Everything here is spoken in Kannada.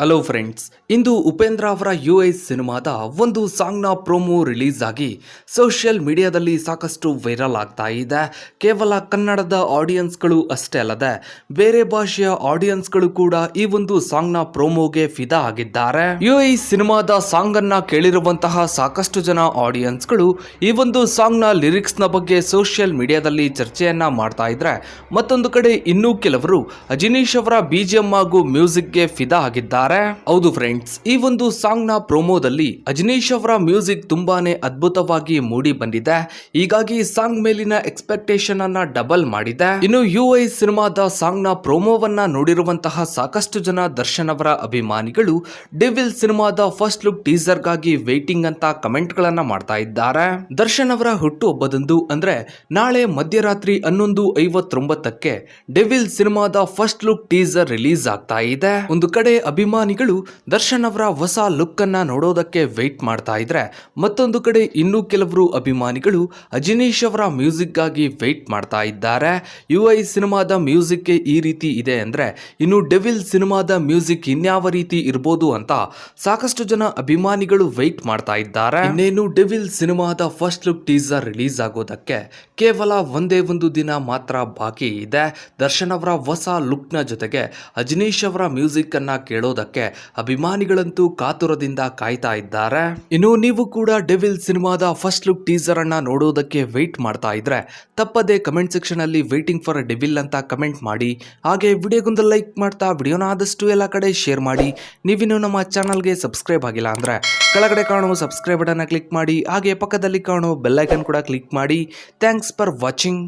ಹಲೋ ಫ್ರೆಂಡ್ಸ್ ಇಂದು ಉಪೇಂದ್ರ ಅವರ ಯು ಎಸ್ ಸಿನಿಮಾದ ಒಂದು ಸಾಂಗ್ನ ಪ್ರೋಮೋ ರಿಲೀಸ್ ಆಗಿ ಸೋಷಿಯಲ್ ಮೀಡಿಯಾದಲ್ಲಿ ಸಾಕಷ್ಟು ವೈರಲ್ ಆಗ್ತಾ ಇದೆ. ಕೇವಲ ಕನ್ನಡದ ಆಡಿಯನ್ಸ್ಗಳು ಅಷ್ಟೇ ಅಲ್ಲದೆ ಬೇರೆ ಭಾಷೆಯ ಆಡಿಯನ್ಸ್ಗಳು ಕೂಡ ಈ ಒಂದು ಸಾಂಗ್ನ ಪ್ರೋಮೋಗೆ ಫಿದಾ ಆಗಿದ್ದಾರೆ. ಯು ಐ ಸಿನಿಮಾದ ಸಾಂಗ್ ಅನ್ನ ಕೇಳಿರುವಂತಹ ಸಾಕಷ್ಟು ಜನ ಆಡಿಯನ್ಸ್ಗಳು ಈ ಒಂದು ಸಾಂಗ್ನ ಲಿರಿಕ್ಸ್ನ ಬಗ್ಗೆ ಸೋಷಿಯಲ್ ಮೀಡಿಯಾದಲ್ಲಿ ಚರ್ಚೆಯನ್ನ ಮಾಡ್ತಾ ಇದ್ರೆ ಮತ್ತೊಂದು ಕಡೆ ಇನ್ನೂ ಕೆಲವರು ಅಜಿನೀಶ್ ಅವರ ಬಿಜಿಎಂ ಹಾಗೂ ಮ್ಯೂಸಿಕ್ಗೆ ಫಿದಾ ಆಗಿದ್ದಾರೆ. ಹೌದು ಫ್ರೆಂಡ್ಸ್ ಈ ಒಂದು ಸಾಂಗ್ನ ಪ್ರೋಮೋದಲ್ಲಿ ಅಜನೀಶ್ ಅವರ ಮ್ಯೂಸಿಕ್ ತುಂಬಾನೇ ಅದ್ಭುತವಾಗಿ ಮೂಡಿ ಬಂದಿದೆ. ಹೀಗಾಗಿ ಸಾಂಗ್ ಮೇಲಿನ ಎಕ್ಸ್ಪೆಕ್ಟೇಷನ್ ಅನ್ನ ಡಬಲ್ ಮಾಡಿದೆ. ಇನ್ನು ಯು ಐ ಸಿನಿಮಾದ ಸಾಂಗ್ನ ಪ್ರೋಮೋವನ್ನ ನೋಡಿರುವಂತಹ ಸಾಕಷ್ಟು ಜನ ದರ್ಶನ್ ಅವರ ಅಭಿಮಾನಿಗಳು ಡೆವಿಲ್ ಸಿನಿಮಾದ ಫಸ್ಟ್ ಲುಕ್ ಟೀಸರ್ಗಾಗಿ ವೇಟಿಂಗ್ ಅಂತ ಕಮೆಂಟ್ ಗಳನ್ನ ಮಾಡ್ತಾ ಇದ್ದಾರೆ. ದರ್ಶನ್ ಅವರ ಹುಟ್ಟುಹಬ್ಬದಂದು ಅಂದ್ರೆ ನಾಳೆ ಮಧ್ಯರಾತ್ರಿ ಹನ್ನೊಂದು ಐವತ್ತೊಂಬತ್ತಕ್ಕೆ ಡೆವಿಲ್ ಸಿನಿಮಾದ ಫಸ್ಟ್ ಲುಕ್ ಟೀಸರ್ ರಿಲೀಸ್ ಆಗ್ತಾ ಇದೆ. ಒಂದು ಕಡೆ ಅಭಿಮಾನಿಗಳು ದರ್ಶನ್ ಅವರ ಹೊಸ ಲುಕ್ ಅನ್ನ ನೋಡೋದಕ್ಕೆ ವೆಯ್ಟ್ ಮಾಡ್ತಾ ಇದ್ರೆ, ಮತ್ತೊಂದು ಕಡೆ ಇನ್ನೂ ಕೆಲವರು ಅಭಿಮಾನಿಗಳು ಅಜಿನೀಶ್ ಅವರ ಮ್ಯೂಸಿಕ್ಗಾಗಿ ವೆಯ್ಟ್ ಮಾಡ್ತಾ ಇದ್ದಾರೆ. ಯು ಐ ಸಿನಿಮಾದ ಮ್ಯೂಸಿಕ್ ಈ ರೀತಿ ಇದೆ ಅಂದ್ರೆ, ಇನ್ನು ಡೆವಿಲ್ ಸಿನಿಮಾದ ಮ್ಯೂಸಿಕ್ ಇನ್ಯಾವ ರೀತಿ ಇರ್ಬೋದು ಅಂತ ಸಾಕಷ್ಟು ಜನ ಅಭಿಮಾನಿಗಳು ವೆಯ್ಟ್ ಮಾಡ್ತಾ ಇದ್ದಾರೆ. ಇನ್ನೇನು ಡೆವಿಲ್ ಸಿನಿಮಾದ ಫಸ್ಟ್ ಲುಕ್ ಟೀಸರ್ ರಿಲೀಸ್ ಆಗೋದಕ್ಕೆ ಕೇವಲ ಒಂದೇ ಒಂದು ದಿನ ಮಾತ್ರ ಬಾಕಿ ಇದೆ. ದರ್ಶನ್ ಅವರ ಹೊಸ ಲುಕ್ನ ಜೊತೆಗೆ ಅಜನೀಶ್ ಅವರ ಮ್ಯೂಸಿಕ್ ಅನ್ನ ಕೇಳೋದಕ್ಕೆ ಅಭಿಮಾನಿಗಳಂತೂ ಕಾತುರದಿಂದ ಕಾಯ್ತಾ ಇದ್ದಾರೆ. ಇನ್ನು ನೀವು ಕೂಡ ಡೆವಿಲ್ ಸಿನಿಮಾದ ಫಸ್ಟ್ ಲುಕ್ ಟೀಸರ್ ಅನ್ನ ನೋಡೋದಕ್ಕೆ ವೆಯ್ಟ್ ಮಾಡ್ತಾ ಇದ್ರೆ ತಪ್ಪದೆ ಕಮೆಂಟ್ ಸೆಕ್ಷನ್ ಅಲ್ಲಿ ವೇಟಿಂಗ್ ಫಾರ್ ಡೆವಿಲ್ ಅಂತ ಕಮೆಂಟ್ ಮಾಡಿ. ಹಾಗೆ ವಿಡಿಯೋಗೊಂದು ಲೈಕ್ ಮಾಡ್ತಾ ವಿಡಿಯೋನ ಆದಷ್ಟು ಎಲ್ಲ ಕಡೆ ಶೇರ್ ಮಾಡಿ. ನೀವಿನ್ನೂ ನಮ್ಮ ಚಾನಲ್ಗೆ ಸಬ್ಸ್ಕ್ರೈಬ್ ಆಗಿಲ್ಲ ಅಂದ್ರೆ ಕೆಳಗಡೆ ಕಾಣುವ ಸಬ್ಸ್ಕ್ರೈಬ್ ಬಟನ್ ಕ್ಲಿಕ್ ಮಾಡಿ. ಹಾಗೆ ಪಕ್ಕದಲ್ಲಿ ಕಾಣುವ ಬೆಲ್ಲೈಕನ್ ಕೂಡ ಕ್ಲಿಕ್ ಮಾಡಿ. Thanks for watching